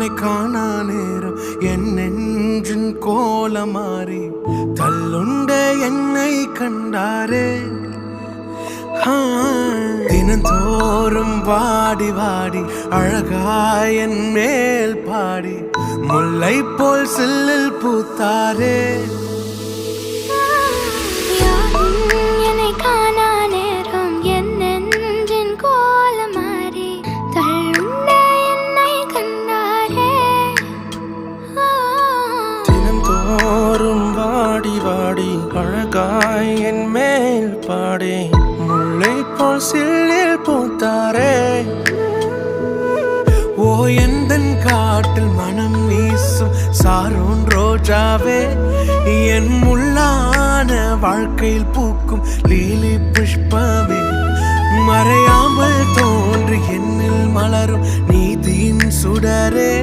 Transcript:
உன்னை காணா நேரம். என் நெஞ்சின் கோலமாறி தள்ளுண்ட என்னை கண்டாரே. தினந்தோறும் வாடி வாடி அழகாய் என் மேல் பாடி முல்லை போல் சில்லில் பூத்தாரே. தினந்தோறும் வாடி வாடி அழகாய் என் மேல் பாடே. முல்லை போல் சில்லில் பூத்தாரே. ஓ எந்தன் காட்டில் மனம் வீசும் சாரும் ரோஜாவே. என் முள்ளான வாழ்க்கையில் பூக்கும் லீலி புஷ்பமே. மறையாமல் தோன்று என்னில் மலரும் நீதியின் சுடரே.